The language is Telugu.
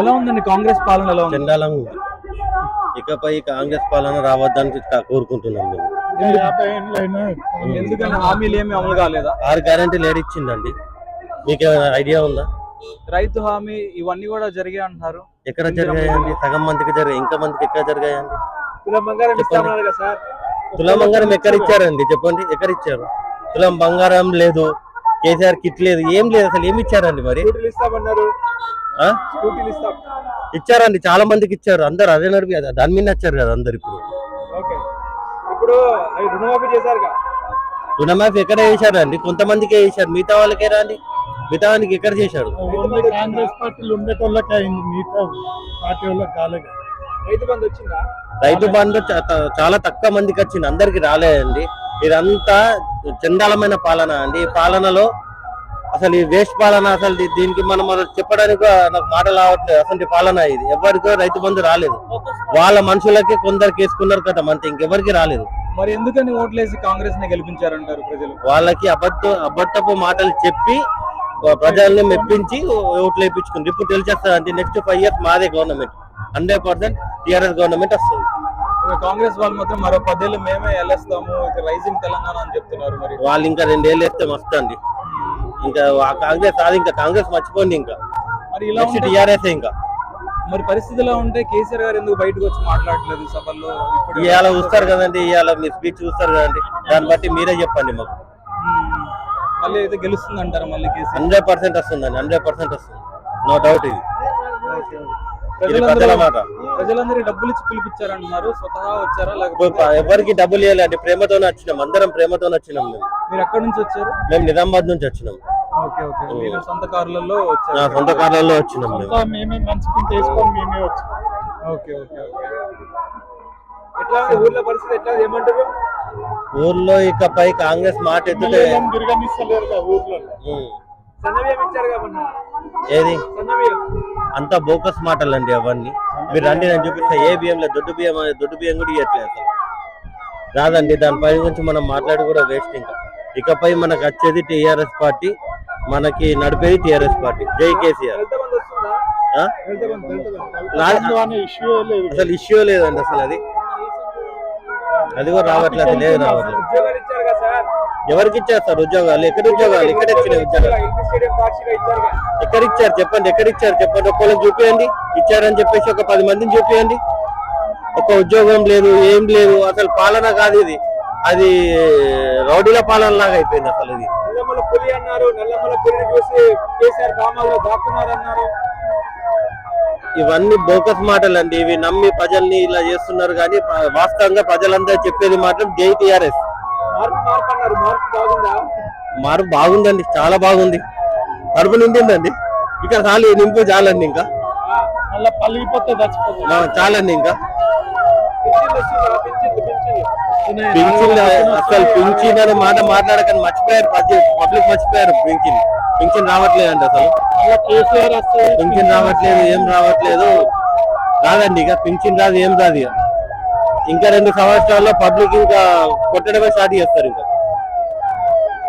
ఎలా ఉందండి కాంగ్రెస్ పాలన ఎలా ఉంది? చండాలంగా ఉంది. ఇకపై కాంగ్రెస్ పాలన రావద్దని కోరుకుంటున్నాం మేము. ఎందుకని హామీలు ఏమి అమలు కాలేదా? ఆరు గ్యారంటీలు ఏడిచ్చిందండి మీకు ఏమైనా ఐడియా ఉందా? రైతు హామీ ఇవన్నీ కూడా జరిగాయి అంటున్నారు. ఎక్కడ జరిగాయండి? సగం మందికి జరిగాయి ఇంకా మందికి ఎక్కడ జరిగాయండి? తులం బంగారం ఎక్కడ ఇచ్చారండి? చెప్పండి. ఎక్కడ ఇచ్చారు? తులం బంగారం లేదు కేసీఆర్ కిట్ లేదు ఏం లేదు అసలు ఏమి ఇచ్చారండి మరి? ఇచ్చారండి చాలా మందికి ఇచ్చారు. అందరు అదే నడిపి దాని మీద వచ్చారు కదా అందరు ఇప్పుడు. ఓకే. ఇప్పుడు అవి రుణమాఫీ ఎక్కడ చేశారండి? కొంతమందికే చేశారు. మిగతా వాళ్ళకే రాండి. మిగతా వానికి ఎక్కడ చేశారు? ఓన్లీ కాంగ్రెస్ పార్టీలు ఉండేటోళ్ళకి అయింది. మిగతా పార్టీ వాళ్ళకి కాలేదు రైతు బంధు వచ్చిందా? రైతు బంధు చా- త- చాలా తక్కువ మందికి వచ్చింది. అందరికి రాలేదండి. ఇదంతా చండాలమైన పాలన అండి. ఈ పాలనలో అసలు ఈ వేస్ట్ పాలన అసలు దీనికి మనం అసలు చెప్పడానికి నాకు మాటలు రావట్లేదు. అసలు పాలన ఇది. ఎవరికో రైతు బంధు రాలేదు. వాళ్ళ మనుషులకి కొందరికి వేసుకున్నారు కదా అంతే ఇంకెవరికి రాలేదు. మరి ఎందుకని ఓట్లేసి కాంగ్రెస్ని గెలిపించారంటారు ప్రజలు? వాళ్ళకి అబద్ధ అబద్ధపు మాటలు చెప్పి ప్రజల్ని మెప్పించి ఓట్లు వేయించుకుంది ఇప్పుడు తెలిసేస్తుంది అంటే నెక్స్ట్ ఫైవ్ ఇయర్స్ మాదే government hundred percent TRS government వస్తుంది. కాంగ్రెస్ వాళ్ళు మాత్రం మరో పదేళ్ళు మేమే వెళ్ళేస్తాము ఇక రైజింగ్ తెలంగాణ అని చెప్తున్నారు మరి. వాళ్ళు ఇంకా రెండేళ్ళు వేస్తే మస్తు అండి. ఇంకా ఆ కాంగ్రెస్ అది ఇంకా కాంగ్రెస్ మర్చిపోండి ఇంకా. మరి ఇలా నెక్స్ట్ ఉంటే టీఆర్ఎస్ ఇంకా. మరి పరిస్థితి ఎలా ఉంటే కేసీఆర్ గారు ఎందుకు బయటకు వచ్చి మాట్లాడలేదు సభల్లో? ఇప్పుడు ఇవాళ చూస్తారు కదండి ఇవాళ మీ స్పీచ్ చూస్తారు కదండి. దాన్ని బట్టి మీరే చెప్పండి మాకు. ఉమ్. మళ్ళీ అయితే గెలుస్తుంది అంటారు మళ్ళీ కేసీఆర్? హండ్రెడ్ పర్సెంట్ వస్తుందండి హండ్రెడ్ పర్సెంట్ వస్తుంది. నో డౌట్ ఇది. ఇది ప్రజలందరూ ప్రజల మాట. ప్రజలందరూ డబ్బులు ఇచ్చి పిలిపించారంటున్నారు స్వతహా వచ్చారా లేకపోతే ఎవరికి డబ్బులు ఇవ్వాలండి ప్రేమతోనే వచ్చినాం అందరం ప్రేమతోనే వచ్చినాం మేము. మీరు ఎక్కడి నుంచి వచ్చారు? మేము నిజామాబాద్ నుంచి వచ్చినాం. Okay okay. మీరు సొంత కారులలో నా వచ్చారు సొంత కార్లలో వచ్చినాం మేము. మేమే మంచుకుని చేసుకొని మేమే వచ్చాం. Okay okay okay. ఎట్లా ఊర్లో పరిస్థితి ఎట్లా? ఉంది? ఏమంటారు? ఊర్లో ఇకపై కాంగ్రెస్ మాట ఎత్తుతే ఊర్లో. ఏది? అంతా బోకస్ మాటలండి అవన్నీ. మీరు రండి నేను చూపిస్తా. ఏ బియ్యం లేదు. దొడ్డు బియ్యం దొడ్డు బియ్యం కూడా ఇవ్వట్లేదు రాదండి దానిపై గురించి మనం మాట్లాడి కూడా వేస్ట్ ఇంకా. ఇకపై మనకు వచ్చేది టీఆర్ఎస్ పార్టీ మనకి నడిపేది టీఆర్ఎస్ పార్టీ. జై కేసీఆర్. అసలు ఇష్యూ లేదండి అసలు అది. అది కూడా రావట్లేదు లేదు రావట్లేదు ఎవరికి ఇచ్చారు సార్ ఉద్యోగాలు? ఎక్కడ ఉద్యోగాలు ఎక్కడ ఇచ్చినాయి ఉద్యోగాలు. ఎక్కడ ఇచ్చారు చెప్పండి ఎక్కడ ఇచ్చారు చెప్పండి ఒక్కళ్ళకి చూపియండి. ఇచ్చారని చెప్పేసి ఒక పది మందిని చూపియండి. ఒక ఉద్యోగం లేదు ఏం లేదు. అసలు పాలన కాదు ఇది. అది రౌడీల పాలన లాగా అయిపోయింది అసలు ఇది. నల్లమల పులి అన్నారు నల్లమల పులిని చూసి కేసీఆర్ గ్రామాల్లో దాక్కున్నారు అన్నారు ఇవన్నీ బోకస్ మాటలు అండి ఇవి నమ్మి ప్రజల్ని ఇలా చేస్తున్నారు కానీ వాస్తవంగా ప్రజలందరూ చెప్పేది మాత్రం జై టిఆర్ఎస్. మార్పు బాగుందండి. చాలా బాగుంది. కడుపు నిండిందండి. ఇక్కడ చాలు నింపు చాలండి ఇంకా. మళ్ళీ పలిగిపోతే చచ్చిపోతుంది ఆ, చాలండి ఇంకా. పింఛన్ అసలు పింఛన్ అనే మాట మాట్లాడకని మర్చిపోయారు పబ్లిక్ మర్చిపోయారు పింఛన్ పింఛన్ రావట్లేదు అండి అసలు. పింఛన్ రావట్లేదు ఏం రావట్లేదు. రాదండి ఇక పింఛన్ రాదు ఏం రాదు ఇక. ఇంకా రెండు సంవత్సరాల్లో పబ్లిక్ ఇంకా కొట్టడమే స్టార్ట్ చేస్తారు ఇంకా.